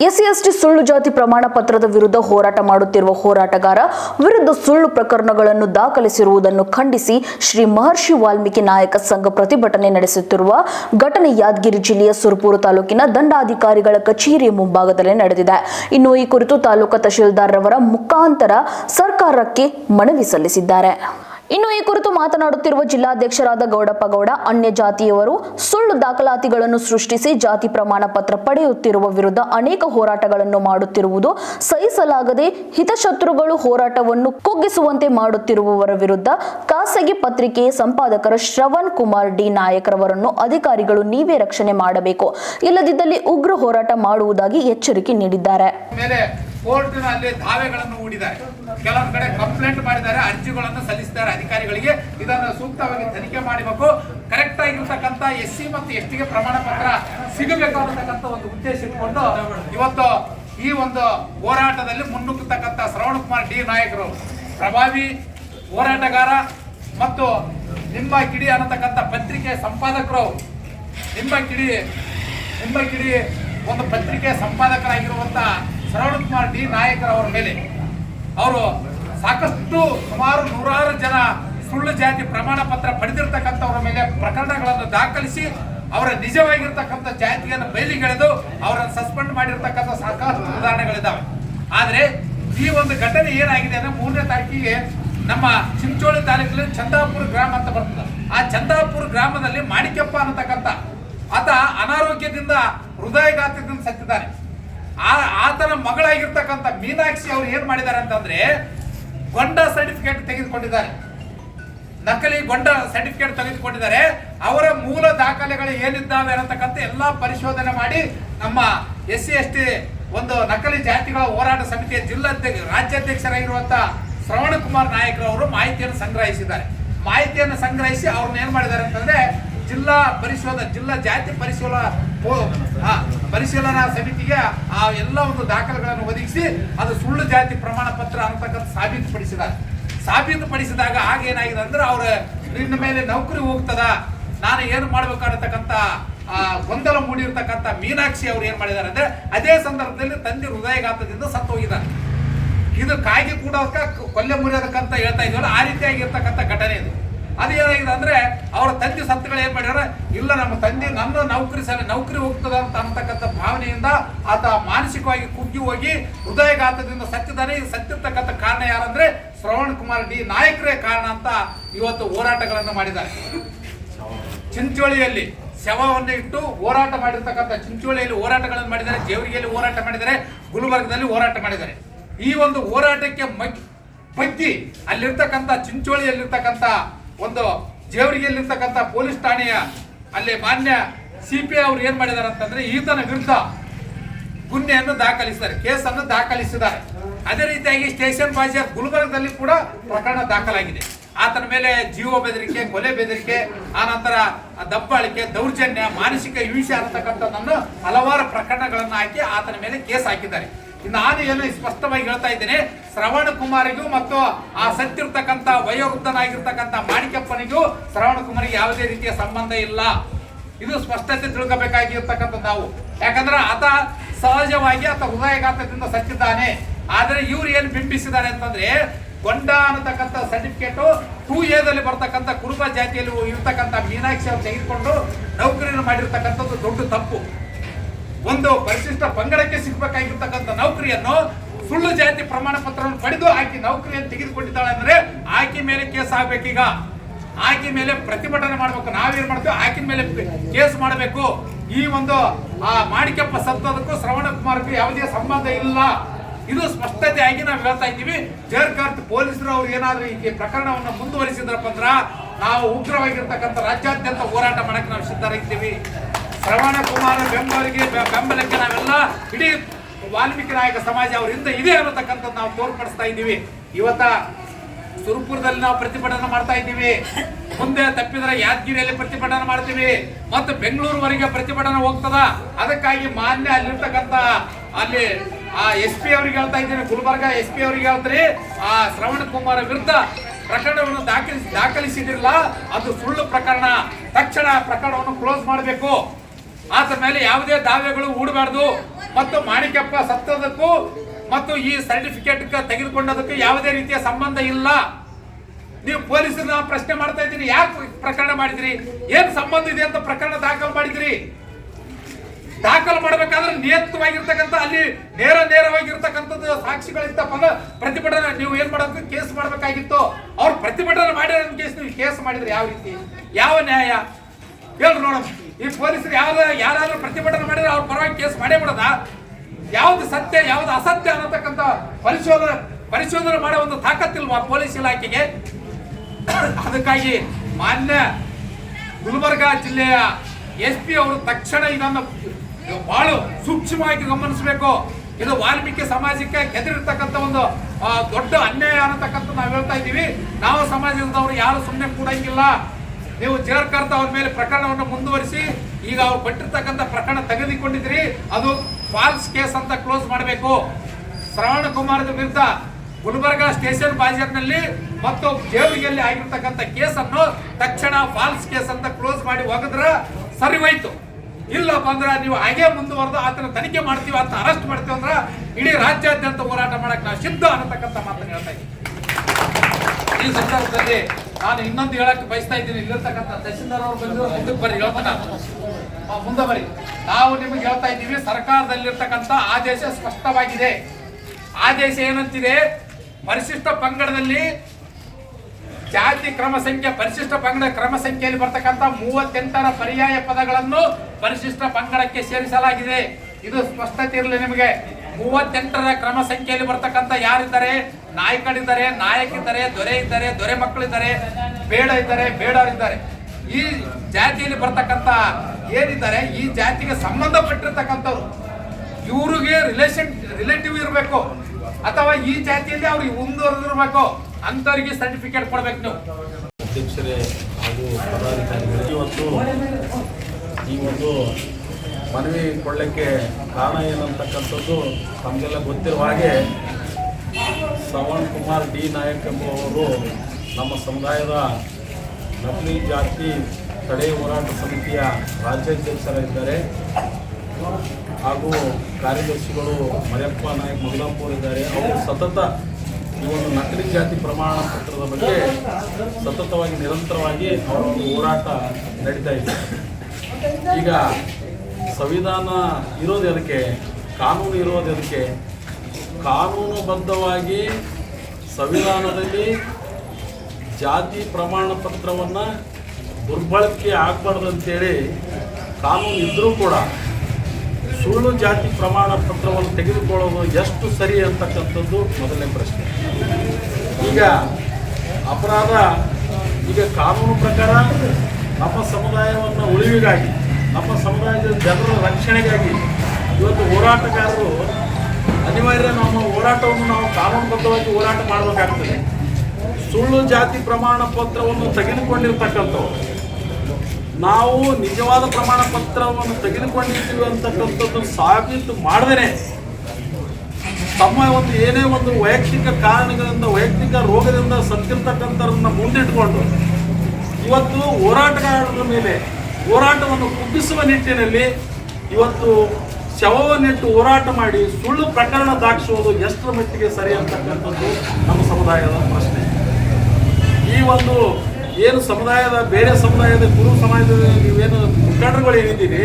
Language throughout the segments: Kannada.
ಎಸ್ಸಿ ಎಸ್ಟಿ ಸುಳ್ಳು ಜಾತಿ ಪ್ರಮಾಣ ಪತ್ರದ ವಿರುದ್ಧ ಹೋರಾಟ ಮಾಡುತ್ತಿರುವ ಹೋರಾಟಗಾರ ವಿರುದ್ಧ ಸುಳ್ಳು ಪ್ರಕರಣಗಳನ್ನು ದಾಖಲಿಸಿರುವುದನ್ನು ಖಂಡಿಸಿ ಶ್ರೀ ಮಹರ್ಷಿ ವಾಲ್ಮೀಕಿ ನಾಯಕ ಸಂಘ ಪ್ರತಿಭಟನೆ ನಡೆಸುತ್ತಿರುವ ಘಟನೆ ಯಾದಗಿರಿ ಜಿಲ್ಲೆಯ ಸುರಪುರ ತಾಲೂಕಿನ ದಂಡಾಧಿಕಾರಿಗಳ ಕಚೇರಿ ಮುಂಭಾಗದಲ್ಲಿ ನಡೆದಿದೆ. ಇನ್ನು ಈ ಕುರಿತು ತಾಲೂಕು ತಹಶೀಲ್ದಾರ್ರವರ ಮುಖಾಂತರ ಸರ್ಕಾರಕ್ಕೆ ಮನವಿ ಸಲ್ಲಿಸಿದ್ದಾರೆ. ಇನ್ನು ಈ ಕುರಿತು ಮಾತನಾಡುತ್ತಿರುವ ಜಿಲ್ಲಾಧ್ಯಕ್ಷರಾದ ಗೌಡಪ್ಪ ಗೌಡ, ಅನ್ಯ ಜಾತಿಯವರು ಸುಳ್ಳು ದಾಖಲಾತಿಗಳನ್ನು ಸೃಷ್ಟಿಸಿ ಜಾತಿ ಪ್ರಮಾಣ ಪತ್ರ ಪಡೆಯುತ್ತಿರುವ ವಿರುದ್ಧ ಅನೇಕ ಹೋರಾಟಗಳನ್ನು ಮಾಡುತ್ತಿರುವುದು ಸಹಿಸಲಾಗದೆ ಹಿತಶತ್ರುಗಳು ಹೋರಾಟವನ್ನು ಕುಗ್ಗಿಸುವಂತೆ ಮಾಡುತ್ತಿರುವವರ ವಿರುದ್ಧ ಖಾಸಗಿ ಪತ್ರಿಕೆಯ ಸಂಪಾದಕರ ಶ್ರವಣ್ ಕುಮಾರ್ ಡಿ ನಾಯಕರವರನ್ನು ಅಧಿಕಾರಿಗಳು ನೀವೇ ರಕ್ಷಣೆ ಮಾಡಬೇಕು. ಇಲ್ಲದಿದ್ದಲ್ಲಿ ಉಗ್ರ ಹೋರಾಟ ಮಾಡುವುದಾಗಿ ಎಚ್ಚರಿಕೆ ನೀಡಿದ್ದಾರೆ. ಕೋರ್ಟಿನಲ್ಲಿ ದಾವೆಗಳನ್ನು ಹೂಡಿದ್ದಾರೆ. ಕೆಲವೊಂದು ಕಡೆ ಕಂಪ್ಲೇಂಟ್ ಮಾಡಿದ್ದಾರೆ, ಅರ್ಜಿಗಳನ್ನು ಸಲ್ಲಿಸಿದ್ದಾರೆ ಅಧಿಕಾರಿಗಳಿಗೆ. ಇದನ್ನು ಸೂಕ್ತವಾಗಿ ತನಿಖೆ ಮಾಡಬೇಕು. ಕರೆಕ್ಟ್ ಆಗಿರ್ತಕ್ಕಂಥ ಎಸ್ ಸಿ ಮತ್ತು ಎಸ್ ಟಿಗೆ ಪ್ರಮಾಣ ಪತ್ರ ಸಿಗಬೇಕು ಅನ್ನತಕ್ಕಂಥ ಒಂದು ಉದ್ದೇಶ ಇಟ್ಕೊಂಡು ಇವತ್ತು ಈ ಒಂದು ಹೋರಾಟದಲ್ಲಿ ಮುನ್ನುಗ್ಗತಕ್ಕಂಥ ಶ್ರವಣ್ ಕುಮಾರ್ ಡಿ ನಾಯಕರು, ಪ್ರಭಾವಿ ಹೋರಾಟಗಾರ ಮತ್ತು ನಿಮ್ಮ ಕಿಡಿ ಅನ್ನತಕ್ಕಂಥ ಪತ್ರಿಕೆ ಸಂಪಾದಕರು, ನಿಮ್ಮ ಕಿಡಿ ನಿಮ್ಮ ಕಿಡಿ ಒಂದು ಪತ್ರಿಕೆ ಸಂಪಾದಕರಾಗಿರುವಂತ ಶ್ರವಣ ಕುಮಾರ್ ಡಿ ನಾಯಕರ ಅವರ ಮೇಲೆ. ಅವರು ಸಾಕಷ್ಟು ಸುಮಾರು ನೂರಾರು ಜನ ಸುಳ್ಳು ಜಾತಿ ಪ್ರಮಾಣ ಪತ್ರ ಪಡೆದಿರ್ತಕ್ಕಂಥವ್ರ ಮೇಲೆ ಪ್ರಕರಣಗಳನ್ನು ದಾಖಲಿಸಿ ಅವರ ನಿಜವಾಗಿರ್ತಕ್ಕಂಥ ಜಾತಿಯನ್ನು ಬಯಲಿಗೆಳೆದು ಅವರನ್ನು ಸಸ್ಪೆಂಡ್ ಮಾಡಿರ್ತಕ್ಕಂಥ ಸಾಕಷ್ಟು ಉದಾಹರಣೆಗಳಿದ್ದಾವೆ ಆದರೆ ಈ ಒಂದು ಘಟನೆ ಏನಾಗಿದೆ ಅಂದ್ರೆ ಮೂರನೇ ತಾರೀಕಿಗೆ ನಮ್ಮ ಚಿಂಚೋಳಿ ತಾಲೂಕಿನಲ್ಲಿ ಚಂದಾಪುರ ಗ್ರಾಮ ಅಂತ ಬರ್ತದೆ. ಆ ಚಂದಾಪುರ ಗ್ರಾಮದಲ್ಲಿ ಮಾಣಿಕ್ಯಪ್ಪ ಅನ್ನತಕ್ಕಂಥ ಆತ ಅನಾರೋಗ್ಯದಿಂದ ಹೃದಯಘಾತದಿಂದ ಸತ್ತಿದ್ದಾನೆ. ಆ ಆತನ ಮಗಳಾಗಿರ್ತಕ್ಕಂಥ ಮೀನಾಕ್ಷಿ ಅವರು ಏನ್ ಮಾಡಿದ್ದಾರೆ ಅಂತಂದ್ರೆ ಗೊಂಡ ಸರ್ಟಿಫಿಕೇಟ್ ತೆಗೆದುಕೊಂಡಿದ್ದಾರೆ. ನಕಲಿ ಗೊಂಡ ಸರ್ಟಿಫಿಕೇಟ್ ತೆಗೆದುಕೊಂಡಿದ್ದಾರೆ. ಅವರ ಮೂಲ ದಾಖಲೆಗಳು ಏನಿದ್ದಾವೆ ಅನ್ನತಕ್ಕಂಥ ಎಲ್ಲಾ ಪರಿಶೋಧನೆ ಮಾಡಿ ನಮ್ಮ ಎಸ್ ಸಿ ಎಸ್ ಟಿ ಒಂದು ನಕಲಿ ಜಾತಿಗಳ ಹೋರಾಟ ಸಮಿತಿಯ ಜಿಲ್ಲಾಧ್ಯಕ್ಷ ರಾಜ್ಯಾಧ್ಯಕ್ಷರಾಗಿರುವಂಥ ಶ್ರವಣ ಕುಮಾರ್ ನಾಯಕರವರು ಮಾಹಿತಿಯನ್ನು ಸಂಗ್ರಹಿಸಿದ್ದಾರೆ. ಮಾಹಿತಿಯನ್ನು ಸಂಗ್ರಹಿಸಿ ಅವ್ರನ್ನ ಏನು ಮಾಡಿದ್ದಾರೆ ಅಂತಂದ್ರೆ ಜಿಲ್ಲಾ ಪರಿಶೋಧ ಜಿಲ್ಲಾ ಜಾತಿ ಪರಿಶೀಲ ಪೋ- ಆ, ಪರಿಶೀಲನಾ ಸಮಿತಿಗೆ ಆ ಎಲ್ಲ ಒಂದು ದಾಖಲೆಗಳನ್ನು ಒದಗಿಸಿ ಅದು ಸುಳ್ಳು ಜಾತಿ ಪ್ರಮಾಣ ಪತ್ರ ಅಂತಕ್ಕಂಥ ಸಾಬೀತುಪಡಿಸಿದ ಸಾಬೀತುಪಡಿಸಿದಾಗ ಆಗೇನಾಗಿದೆ ಅಂದ್ರೆ ಅವ್ರ ನಿನ್ನ ಮೇಲೆ ನೌಕರಿ ಹೋಗ್ತದ, ನಾನು ಏನು ಮಾಡ್ಬೇಕಾಗತಕ್ಕಂಥ ಆ, ಗೊಂದಲ ಮೂಡಿರ್ತಕ್ಕಂಥ ಮೀನಾಕ್ಷಿ ಅವ್ರು ಏನ್ ಮಾಡಿದ್ದಾರೆ ಅಂದ್ರೆ ಅದೇ ಸಂದರ್ಭದಲ್ಲಿ ತಂದೆ ಹೃದಯಘಾತದಿಂದ ಸತ್ತು ಹೋಗಿದ್ದಾರೆ. ಇದು ಕಾಯ್ದೆ ಕೂಡ ಕೊಲ್ಲೆ ಮುರಿಯೋದಕ್ಕಂತ ಹೇಳ್ತಾ ಇದ್ದಾರೆ ಆ ರೀತಿಯಾಗಿರ್ತಕ್ಕಂಥ ಘಟನೆ ಇದು. ಅದು ಏನಾಗಿದೆ ಅಂದ್ರೆ ಅವರ ತಂದೆ ಸತ್ತುಗಳು ಏನ್ ಮಾಡ್ಯಾರ ಇಲ್ಲ, ನಮ್ಮ ತಂದೆ ನನ್ನ ನೌಕರಿ ಸಲ ನೌಕರಿ ಹೋಗ್ತದ ಅಂತ ಅಂತಕ್ಕಂಥ ಭಾವನೆಯಿಂದ ಆತ ಮಾನಸಿಕವಾಗಿ ಕುಗ್ಗಿ ಹೋಗಿ ಹೃದಯಘಾತದಿಂದ ಸತ್ತಿದ್ದಾನೆ. ಈ ಸತ್ತಿರ್ತಕ್ಕಂಥ ಕಾರಣ ಯಾರಂದ್ರೆ ಶ್ರವಣ್ ಕುಮಾರ್ ಡಿ ನಾಯಕರೇ ಕಾರಣ ಅಂತ ಇವತ್ತು ಹೋರಾಟಗಳನ್ನು ಮಾಡಿದ್ದಾರೆ. ಚಿಂಚೋಳಿಯಲ್ಲಿ ಶವವನ್ನು ಇಟ್ಟು ಹೋರಾಟ ಮಾಡಿರ್ತಕ್ಕಂಥ ಚಿಂಚೋಳಿಯಲ್ಲಿ ಹೋರಾಟಗಳನ್ನು ಮಾಡಿದ್ದಾರೆ. ಜೇವರಿಗೆಯಲ್ಲಿ ಹೋರಾಟ ಮಾಡಿದ್ದಾರೆ. ಗುಲ್ಬರ್ಗದಲ್ಲಿ ಹೋರಾಟ ಮಾಡಿದ್ದಾರೆ. ಈ ಒಂದು ಹೋರಾಟಕ್ಕೆ ಮಗ್- ಬಗ್ಗಿ ಅಲ್ಲಿರ್ತಕ್ಕಂಥ ಚಿಂಚೋಳಿಯಲ್ಲಿರ್ತಕ್ಕಂಥ ಒಂದು ಜೇವರಿಗೆಯಲ್ಲಿರ್ತಕ್ಕಂಥ ಪೊಲೀಸ್ ಠಾಣೆಯ ಅಲ್ಲಿ ಮಾನ್ಯ ಸಿ ಪಿ ಅವ್ರು ಏನ್ ಮಾಡಿದ್ದಾರೆ ಅಂತಂದ್ರೆ ಈತನ ವಿರುದ್ಧ ಗುನ್ನೆಯನ್ನು ದಾಖಲಿಸಿದ್ದಾರೆ, ಕೇಸನ್ನು ದಾಖಲಿಸಿದ್ದಾರೆ. ಅದೇ ರೀತಿಯಾಗಿ ಸ್ಟೇಷನ್ ಬಾಜಿ ಗುಲ್ಬರ್ಗದಲ್ಲಿ ಕೂಡ ಪ್ರಕರಣ ದಾಖಲಾಗಿದೆ. ಆತನ ಮೇಲೆ ಜೀವ ಬೆದರಿಕೆ, ಕೊಲೆ ಬೆದರಿಕೆ ಆನಂತರ ದಬ್ಬಾಳಿಕೆ, ದೌರ್ಜನ್ಯ, ಮಾನಸಿಕ ಹಿಂಸೆ ಅಂತಕ್ಕಂಥದ್ದನ್ನು ಹಲವಾರು ಪ್ರಕರಣಗಳನ್ನು ಹಾಕಿ ಆತನ ಮೇಲೆ ಕೇಸ್ ಹಾಕಿದ್ದಾರೆ. ನಾನು ಏನು ಸ್ಪಷ್ಟವಾಗಿ ಹೇಳ್ತಾ ಇದ್ದೇನೆ, ಶ್ರವಣ ಕುಮಾರಿಗೂ ಮತ್ತು ಆ ಸತ್ತಿರ್ತಕ್ಕಂಥ ವಯೋವೃದ್ಧನಾಗಿರ್ತಕ್ಕಂಥ ಮಾಣಿಕಪ್ಪನಿಗೂ ಶ್ರವಣ ಕುಮಾರಿಗೆ ಯಾವುದೇ ರೀತಿಯ ಸಂಬಂಧ ಇಲ್ಲ. ಇದು ಸ್ಪಷ್ಟತೆ ತಿಳ್ಕೋಬೇಕಾಗಿರ್ತಕ್ಕಂಥ ನಾವು. ಯಾಕಂದ್ರೆ ಆತ ಸಹಜವಾಗಿ ಆತ ಹೃದಯಘಾತದಿಂದ ಸತ್ತಿದ್ದಾನೆ. ಆದರೆ ಇವ್ರು ಏನು ಬಿಂಬಿಸಿದ್ದಾರೆ ಅಂತಂದ್ರೆ, ಗೊಂಡ ಅನ್ನತಕ್ಕಂಥ ಸರ್ಟಿಫಿಕೇಟು ಟೂ ಎದಲ್ಲಿ ಬರ್ತಕ್ಕಂಥ ಕುರುಬ ಜಾತಿಯಲ್ಲಿ ಇರ್ತಕ್ಕಂಥ ಮೀನಾಕ್ಷಿ ಅವ್ರು ತೆಗೆದುಕೊಂಡು ನೌಕರಿಯನ್ನು ಮಾಡಿರ್ತಕ್ಕಂಥದ್ದು ದೊಡ್ಡ ತಪ್ಪು. ಒಂದು ಪರಿಶಿಷ್ಟ ಪಂಗಡಕ್ಕೆ ಸಿಗ್ಬೇಕಾಗಿರ್ತಕ್ಕಂಥ ನೌಕರಿಯನ್ನು ಸುಳ್ಳು ಜಾತಿ ಪ್ರಮಾಣ ಪತ್ರವನ್ನು ಪಡೆದು ಆಕೆ ನೌಕರಿಯನ್ನು ತೆಗೆದುಕೊಂಡಿದ್ದಾಳೆ ಅಂದ್ರೆ ಆಕೆ ಮೇಲೆ ಕೇಸ್ ಆಗ್ಬೇಕೀಗ. ಆಕೆ ಮೇಲೆ ಪ್ರತಿಭಟನೆ ಮಾಡ್ಬೇಕು. ನಾವೇನ್ ಮಾಡ್ತೀವಿ? ಆಕಿನ ಮೇಲೆ ಕೇಸ್ ಮಾಡಬೇಕು. ಈ ಒಂದು, ಆ ಮಾಣಿಕ್ಯಪ್ಪ ಸತ್ತದಕ್ಕೂ ಶ್ರವಣ ಕುಮಾರ್ಗೂ ಯಾವುದೇ ಸಂಬಂಧ ಇಲ್ಲ. ಇದು ಸ್ಪಷ್ಟತೆ ಆಗಿ ನಾವು ಹೇಳ್ತಾ ಇದ್ದೀವಿ. ಜರ್ಕಾರ್ತ್ ಪೊಲೀಸರು ಅವ್ರು ಏನಾದ್ರೂ ಈ ಪ್ರಕರಣವನ್ನು ಮುಂದುವರಿಸಿದ್ರಪ್ಪ ಅಂದ್ರ ನಾವು ಉಗ್ರವಾಗಿರ್ತಕ್ಕಂಥ ರಾಜ್ಯಾದ್ಯಂತ ಹೋರಾಟ ಮಾಡಕ್ಕೆ ನಾವು ಸಿದ್ಧರಾಗಿದ್ದೀವಿ. ಶ್ರವಣ ಕುಮಾರ ಬೆಂಬಲಿಗೆ ಬೆಂಬಲಕ್ಕೆ ನಾವೆಲ್ಲ ಇಡೀ ವಾಲ್ಮೀಕಿ ನಾಯಕ ಸಮಾಜ ಅವರಿಂದ ಇದೆ ಅನ್ನತಕ್ಕಂಥದ್ದು ನಾವು ತೋರ್ಪಡಿಸ್ತಾ ಇದ್ದೀವಿ. ಇವತ್ತ ಸುರಪುರದಲ್ಲಿ ನಾವು ಪ್ರತಿಭಟನೆ ಮಾಡ್ತಾ ಇದ್ದೀವಿ. ಮುಂದೆ ತಪ್ಪಿದ್ರೆ ಯಾದಗಿರಿಯಲ್ಲಿ ಪ್ರತಿಭಟನೆ ಮಾಡ್ತೀವಿ. ಮತ್ತು ಬೆಂಗಳೂರುವರೆಗೆ ಪ್ರತಿಭಟನೆ ಹೋಗ್ತದ. ಅದಕ್ಕಾಗಿ ಮಾನ್ಯ ಅಲ್ಲಿರ್ತಕ್ಕಂಥ ಅಲ್ಲಿ ಆ ಎಸ್ ಪಿ ಅವ್ರಿಗೆ ಹೇಳ್ತಾ ಇದ್ದೀನಿ, ಗುಲ್ಬರ್ಗ ಎಸ್ ಪಿ ಅವ್ರಿಗೆ ಹೇಳ್ತಾರೆ ಆ ಶ್ರವಣ ಕುಮಾರ್ ವಿರುದ್ಧ ಪ್ರಕರಣವನ್ನು ದಾಖಲಿಸಿ ದಾಖಲಿಸಿದಿರಲ್ಲ, ಅದು ಸುಳ್ಳು ಪ್ರಕರಣ. ತಕ್ಷಣ ಪ್ರಕರಣವನ್ನು ಕ್ಲೋಸ್ ಮಾಡಬೇಕು. ಆತ ಮೇಲೆ ಯಾವುದೇ ದಾವೆಗಳು ಹೂಡಬಾರ್ದು ಮತ್ತು ಮಾಣಿಕ್ಯಪ್ಪ ಸತ್ತದಕ್ಕೂ ಮತ್ತು ಈ ಸರ್ಟಿಫಿಕೇಟ್ ತೆಗೆದುಕೊಂಡದಕ್ಕೂ ಯಾವುದೇ ರೀತಿಯ ಸಂಬಂಧ ಇಲ್ಲ. ನೀವು ಪೊಲೀಸರು ನಾವು ಪ್ರಶ್ನೆ ಮಾಡ್ತಾ ಇದ್ದೀರಿ, ಯಾಕೆ ಪ್ರಕರಣ ಮಾಡಿದ್ರಿ, ಏನ್ ಸಂಬಂಧ ಇದೆ ಅಂತ ಪ್ರಕರಣ ದಾಖಲು ಮಾಡಿದ್ರಿ? ದಾಖಲು ಮಾಡಬೇಕಾದ್ರೆ ನಿಯತವಾಗಿರ್ತಕ್ಕಂಥ ಅಲ್ಲಿ ನೇರ ನೇರವಾಗಿರ್ತಕ್ಕಂಥದ್ದು ಸಾಕ್ಷಿಗಳಿಂದ ಪದ ಪ್ರತಿಭಟನೆ, ನೀವು ಏನ್ ಮಾಡಬೇಕು ಕೇಸ್ ಮಾಡಬೇಕಾಗಿತ್ತು. ಅವ್ರು ಪ್ರತಿಭಟನೆ ಮಾಡಿರೋ ಕೇಸ್ ನೀವು ಕೇಸ್ ಮಾಡಿದ್ರೆ ಯಾವ ರೀತಿ? ಯಾವ ನ್ಯಾಯ? ಹೇಳ್ರಿ ನೋಡೋಣ ಈ ಪೊಲೀಸರು ಯಾರು ಯಾರಾದ್ರೂ ಪ್ರತಿಭಟನೆ ಮಾಡಿದ್ರೆ ಅವ್ರ ಪರವಾಗಿ ಕೇಸ್ ಮಾಡೇ ಬಿಡದ? ಯಾವ್ದು ಸತ್ಯ, ಯಾವ್ದು ಅಸತ್ಯ ಅನ್ನತಕ್ಕಂಥ ಪರಿಶೋಧನೆ ಪರಿಶೋಧನೆ ಮಾಡೋ ಒಂದು ತಾಕತ್ತಿಲ್ವಾ ಪೊಲೀಸ್ ಇಲಾಖೆಗೆ? ಅದಕ್ಕಾಗಿ ಮಾನ್ಯ ಗುಲ್ಬರ್ಗ ಜಿಲ್ಲೆಯ ಎಸ್ ಪಿ ಅವರು ತಕ್ಷಣ ಇದನ್ನು ಬಹಳ ಸೂಕ್ಷ್ಮವಾಗಿ ಗಮನಿಸಬೇಕು. ಇದು ವಾಲ್ಮೀಕಿ ಸಮಾಜಕ್ಕೆ ಕೆದರಿರ್ತಕ್ಕಂಥ ಒಂದು ದೊಡ್ಡ ಅನ್ಯಾಯ ಅನ್ನತಕ್ಕಂಥ ನಾವು ಹೇಳ್ತಾ ಇದ್ದೀವಿ. ನಾವು ಸಮಾಜದವರು ಯಾರು ಸುಮ್ಮನೆ ಕೂಡಂಗಿಲ್ಲ. ನೀವು ಜೇರ್ಕರ್ತ ಅವ್ರ ಮೇಲೆ ಪ್ರಕರಣವನ್ನು ಮುಂದುವರಿಸಿ, ಈಗ ಅವ್ರು ಕೊಟ್ಟಿರ್ತಕ್ಕಂಥ ಪ್ರಕರಣ ತೆಗೆದುಕೊಂಡಿದ್ರಿ ಅದು ಫಾಲ್ಸ್ ಕೇಸ್ ಅಂತ ಕ್ಲೋಸ್ ಮಾಡಬೇಕು. ಶ್ರವಣ ಕುಮಾರದ ವಿರುದ್ಧ ಗುಲ್ಬರ್ಗ ಸ್ಟೇಷನ್ ಬಾಜರ್ನಲ್ಲಿ ಮತ್ತು ಜೇವರಿಗೆಯಲ್ಲಿ ಆಗಿರ್ತಕ್ಕಂಥ ಕೇಸನ್ನು ತಕ್ಷಣ ಫಾಲ್ಸ್ ಕೇಸ್ ಅಂತ ಕ್ಲೋಸ್ ಮಾಡಿ ಒಗದ್ರ ಸರಿ ಹೋಯ್ತು. ಇಲ್ಲ ಬಂದ್ರ ನೀವು ಹಾಗೆ ಮುಂದುವರೆದು, ಆತನ ತನಿಖೆ ಮಾಡ್ತೀವಿ ಅಂತ ಅರೆಸ್ಟ್ ಮಾಡ್ತೀವಿ ಅಂದ್ರೆ ಇಡೀ ರಾಜ್ಯಾದ್ಯಂತ ಹೋರಾಟ ಮಾಡಕ್ಕೆ ನಾವು ಸಿದ್ಧ ಅನ್ನತಕ್ಕಂಥ ಮಾತನ್ನು ಹೇಳ್ತಾ ಇದ್ದೀವಿ. ಈ ಸಂದರ್ಭದಲ್ಲಿ ನಾನು ಇನ್ನೊಂದು ಹೇಳಕ್ ಬಯಸ್ತಾ ಇದ್ದೀನಿ. ಇಲ್ಲಿರ್ತಕ್ಕಂಥ ತಹಸೀಲ್ದಾರ್ ಅವರು ಬಂದು ಮುಂದಕ್ಕೆ ಬರ್ರಿ ಹೇಳ್ತಾನ ಮುಂದೆ ಬರ್ರಿ. ನಾವು ನಿಮಗೆ ಹೇಳ್ತಾ ಇದ್ದೀವಿ, ಸರ್ಕಾರದಲ್ಲಿರ್ತಕ್ಕಂಥ ಆದೇಶ ಸ್ಪಷ್ಟವಾಗಿದೆ. ಆದೇಶ ಏನಂತಿದೆ? ಪರಿಶಿಷ್ಟ ಪಂಗಡದಲ್ಲಿ ಜಾತಿ ಕ್ರಮ ಸಂಖ್ಯೆ, ಪರಿಶಿಷ್ಟ ಪಂಗಡ ಕ್ರಮ ಸಂಖ್ಯೆಯಲ್ಲಿ ಬರ್ತಕ್ಕಂಥ ಮೂವತ್ತೆಂಟರ ಪರ್ಯಾಯ ಪದಗಳನ್ನು ಪರಿಶಿಷ್ಟ ಪಂಗಡಕ್ಕೆ ಸೇರಿಸಲಾಗಿದೆ. ಇದು ಸ್ಪಷ್ಟತೆ ಇರಲಿ ನಿಮಗೆ. ಮೂವತ್ತೆಂಟರ ಕ್ರಮ ಸಂಖ್ಯೆಯಲ್ಲಿ ಬರ್ತಕ್ಕಂಥ ಯಾರಿದ್ದಾರೆ? ನಾಯಕರಿದ್ದಾರೆ, ನಾಯಕಿದ್ದಾರೆ, ದೊರೆ ಇದ್ದಾರೆ, ದೊರೆ ಮಕ್ಕಳಿದ್ದಾರೆ, ಬೇಡ ಇದ್ದಾರೆ, ಬೇಡವರಿದ್ದಾರೆ. ಈ ಜಾತಿಯಲ್ಲಿ ಬರ್ತಕ್ಕಂಥ ಏನಿದ್ದಾರೆ? ಈ ಜಾತಿಗೆ ಸಂಬಂಧಪಟ್ಟಿರ್ತಕ್ಕಂಥವ್ರು. ಇವ್ರಿಗೆ ರಿಲೇಷನ್ ರಿಲೇಟಿವ್ ಇರಬೇಕು. ಅಥವಾ ಈ ಜಾತಿಯಲ್ಲಿ ಅವ್ರಿಗೆ ಮುಂದುವರೆದಿರ್ಬೇಕು ಅಂಥವ್ರಿಗೆ ಸರ್ಟಿಫಿಕೇಟ್ ಕೊಡ್ಬೇಕು ನೀವು. ಅಧ್ಯಕ್ಷರೇ ಹಾಗೂ ಪದಾಧಿಕಾರಿಗಳಿಗೆ ಇವತ್ತು ಈ ಒಂದು ಮನವಿ ಕೊಡಲಿಕ್ಕೆ ಕಾರಣ ಏನಂತಕ್ಕಂಥದ್ದು ತಮಗೆಲ್ಲ ಗೊತ್ತಿರುವ ಹಾಗೆ ಶ್ರವಣ್ ಕುಮಾರ್ ಡಿ ನಾಯಕ್ ಎಂಬುವವರು ನಮ್ಮ ಸಮುದಾಯದ ನಕಲಿ ಜಾತಿ ತಡೆ ಹೋರಾಟ ಸಮಿತಿಯ ರಾಜ್ಯಾಧ್ಯಕ್ಷರಾಗಿದ್ದಾರೆ ಹಾಗೂ ಕಾರ್ಯದರ್ಶಿಗಳು ಮರಿಯಪ್ಪ ನಾಯಕ್ ಮಗಲಾಪುರ್ ಇದ್ದಾರೆ. ಅವರು ಸತತ ಈ ಒಂದು ನಕಲಿ ಜಾತಿ ಪ್ರಮಾಣ ಪತ್ರದ ಬಗ್ಗೆ ಸತತವಾಗಿ ನಿರಂತರವಾಗಿ ಅವರ ಒಂದು ಹೋರಾಟ ನಡೀತಾ ಇದೆ. ಈಗ ಸಂವಿಧಾನ ಇರೋದು ಅದಕ್ಕೆ ಕಾನೂನು ಇರೋದು ಅದಕ್ಕೆ ಕಾನೂನುಬದ್ಧವಾಗಿ ಸಂವಿಧಾನದಲ್ಲಿ ಜಾತಿ ಪ್ರಮಾಣ ಪತ್ರವನ್ನು ದುರ್ಬಳಕೆ ಆಗಬಾರ್ದು ಅಂತೇಳಿ ಕಾನೂನು ಇದ್ದರೂ ಕೂಡ ಸುಳ್ಳು ಜಾತಿ ಪ್ರಮಾಣ ಪತ್ರವನ್ನು ತೆಗೆದುಕೊಳ್ಳೋದು ಎಷ್ಟು ಸರಿ ಅಂತಕ್ಕಂಥದ್ದು ಮೊದಲನೇ ಪ್ರಶ್ನೆ. ಈಗ ಅಪರಾಧ, ಈಗ ಕಾನೂನು ಪ್ರಕಾರ ನಮ್ಮ ಸಮುದಾಯವನ್ನು ಉಳಿವಿಗಾಗಿ, ನಮ್ಮ ಸಮುದಾಯದ ಜನರ ರಕ್ಷಣೆಗಾಗಿ ಇವತ್ತು ಹೋರಾಟಗಾರರು ಅನಿವಾರ್ಯ ನಮ್ಮ ಹೋರಾಟವನ್ನು ನಾವು ಕಾನೂನುಬದ್ಧವಾಗಿ ಹೋರಾಟ ಮಾಡಬೇಕಾಗ್ತದೆ. ಸುಳ್ಳು ಜಾತಿ ಪ್ರಮಾಣ ಪತ್ರವನ್ನು ತೆಗೆದುಕೊಂಡಿರ್ತಕ್ಕಂಥವ್ರು, ನಾವು ನಿಜವಾದ ಪ್ರಮಾಣ ಪತ್ರವನ್ನು ತೆಗೆದುಕೊಂಡಿರ್ತೀವಿ ಅಂತಕ್ಕಂಥದ್ದು ಸಾಬೀತು ಮಾಡದೇನೆ ತಮ್ಮ ಒಂದು ಏನೇ ಒಂದು ವೈಯಕ್ತಿಕ ಕಾರಣಗಳಿಂದ, ವೈಯಕ್ತಿಕ ರೋಗದಿಂದ ಸತ್ತಿರ್ತಕ್ಕಂಥವ್ರನ್ನ ಮುಂದಿಟ್ಕೊಂಡು ಇವತ್ತು ಹೋರಾಟಗಾರರ ಮೇಲೆ ಹೋರಾಟವನ್ನು ಕುಗ್ಗಿಸುವ ನಿಟ್ಟಿನಲ್ಲಿ ಇವತ್ತು ಶವವನ್ನಿಟ್ಟು ಹೋರಾಟ ಮಾಡಿ ಸುಳ್ಳು ಪ್ರಕರಣ ದಾಖಿಸುವುದು ಎಷ್ಟರ ಮಟ್ಟಿಗೆ ಸರಿ ಅಂತಕ್ಕಂಥದ್ದು ನಮ್ಮ ಸಮುದಾಯದ ಪ್ರಶ್ನೆ. ಈ ಒಂದು ಏನು ಸಮುದಾಯದ, ಬೇರೆ ಸಮುದಾಯದ ಕುರು ಸಮಾಜದ ನೀವೇನು ಮುಖಂಡರುಗಳು ಏನಿದ್ದೀರಿ,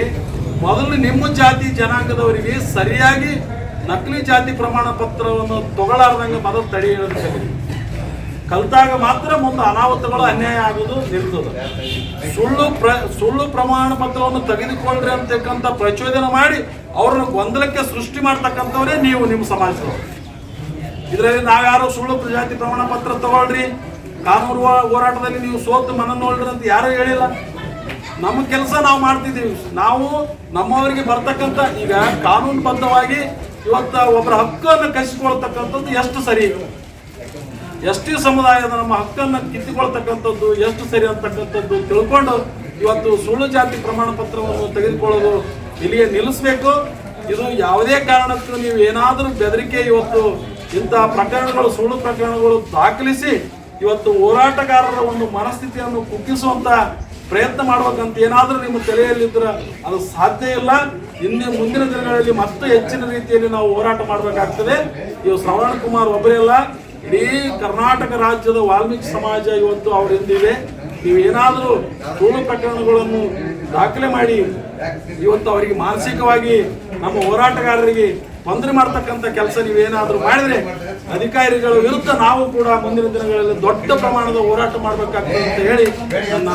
ಮೊದಲು ನಿಮ್ಮ ಜಾತಿ ಜನಾಂಗದವರಿಗೆ ಸರಿಯಾಗಿ ನಕಲಿ ಜಾತಿ ಪ್ರಮಾಣ ಪತ್ರವನ್ನು ತಗೊಳ್ಳಾರ್ದಂಗೆ ಮೊದಲು ತಡೆ ಹಿಡಿದು ಕಲ್ತಾಗ ಮಾತ್ರ ಮುಂದೆ ಅನಾಹುತಗಳು ಅನ್ಯಾಯ ಆಗುವುದು ನಿಲ್ತದೆ. ಸುಳ್ಳು ಪ್ರ, ಸುಳ್ಳು ಪ್ರಮಾಣ ಪತ್ರವನ್ನು ತೆಗೆದುಕೊಳ್ಳ್ರಿ ಅಂತಕ್ಕಂಥ ಪ್ರಚೋದನೆ ಮಾಡಿ ಅವ್ರನ್ನ ಗೊಂದಲಕ್ಕೆ ಸೃಷ್ಟಿ ಮಾಡ್ತಕ್ಕಂಥವರೇ ನೀವು ನಿಮ್ಮ ಸಮಾಜದವರು. ಇದರಲ್ಲಿ ನಾವ್ಯಾರು ಸುಳ್ಳು ಜಾತಿ ಪ್ರಮಾಣ ಪತ್ರ ತಗೊಳ್ರಿ ಕಾನೂನು ಹೋರಾಟದಲ್ಲಿ ನೀವು ಸೋತು ಮನ ನೋಡ್ರಿ ಅಂತ ಯಾರು ಹೇಳಿಲ್ಲ. ನಮ್ಮ ಕೆಲಸ ನಾವು ಮಾಡ್ತಿದ್ದೀವಿ. ನಾವು ನಮ್ಮವರಿಗೆ ಬರ್ತಕ್ಕಂಥ ಈಗ ಕಾನೂನುಬದ್ಧವಾಗಿ ಇವತ್ತ ಒಬ್ಬರ ಹಕ್ಕನ್ನು ಕಸಿಕೊಳ್ತಕ್ಕಂಥದ್ದು ಎಷ್ಟು ಸರಿ? ಎಸ್ ಟಿ ಸಮುದಾಯದ ನಮ್ಮ ಹಕ್ಕನ್ನು ಕಿತ್ತುಕೊಳ್ತಕ್ಕಂಥದ್ದು, ಎಷ್ಟು ಸರಿ ಅಂತಕ್ಕಂಥದ್ದು ತಿಳ್ಕೊಂಡು ಇವತ್ತು ಸುಳ್ಳು ಜಾತಿ ಪ್ರಮಾಣ ಪತ್ರವನ್ನು ತೆಗೆದುಕೊಳ್ಳೋದು ಇಲ್ಲಿಗೆ ನಿಲ್ಲಿಸಬೇಕು. ಇದು ಯಾವುದೇ ಕಾರಣಕ್ಕೂ ನೀವು ಏನಾದರೂ ಬೆದರಿಕೆ ಇವತ್ತು ಇಂತಹ ಪ್ರಕರಣಗಳು, ಸುಳ್ಳು ಪ್ರಕರಣಗಳು ದಾಖಲಿಸಿ ಇವತ್ತು ಹೋರಾಟಗಾರರ ಒಂದು ಮನಸ್ಥಿತಿಯನ್ನು ಕುಗ್ಗಿಸುವಂತ ಪ್ರಯತ್ನ ಮಾಡ್ಬೇಕಂತ ಏನಾದರೂ ನಿಮ್ಮ ತಲೆಯಲ್ಲಿದ್ರೆ ಅದು ಸಾಧ್ಯ ಇಲ್ಲ. ಇನ್ನು ಮುಂದಿನ ದಿನಗಳಲ್ಲಿ ಮತ್ತೆ ಹೆಚ್ಚಿನ ರೀತಿಯಲ್ಲಿ ನಾವು ಹೋರಾಟ ಮಾಡಬೇಕಾಗ್ತದೆ. ಇವು ಶ್ರವಣ್ ಕುಮಾರ್ ಒಬ್ಬರೇ ಅಲ್ಲ. ಇಡೀ ಕರ್ನಾಟಕ ರಾಜ್ಯದ ವಾಲ್ಮೀಕಿ ಸಮಾಜ ಇವತ್ತು ಅವ್ರ ಹಿಂದಿದೆ ನೀವೇನಾದರೂ ಸುಳ್ಳು ಪ್ರಕರಣಗಳನ್ನು ದಾಖಲೆ ಮಾಡಿ, ಇವತ್ತು ಅವರಿಗೆ ಮಾನಸಿಕವಾಗಿ ನಮ್ಮ ಹೋರಾಟಗಾರರಿಗೆ ತೊಂದರೆ ಮಾಡ್ತಕ್ಕಂಥ ಕೆಲಸ ನೀವೇನಾದರೂ ಮಾಡಿದರೆ ಅಧಿಕಾರಿಗಳ ವಿರುದ್ಧ ನಾವು ಕೂಡ ಮುಂದಿನ ದಿನಗಳಲ್ಲಿ ದೊಡ್ಡ ಪ್ರಮಾಣದ ಹೋರಾಟ ಮಾಡಬೇಕಾಗ್ತದೆ ಅಂತ ಹೇಳಿ ನನ್ನ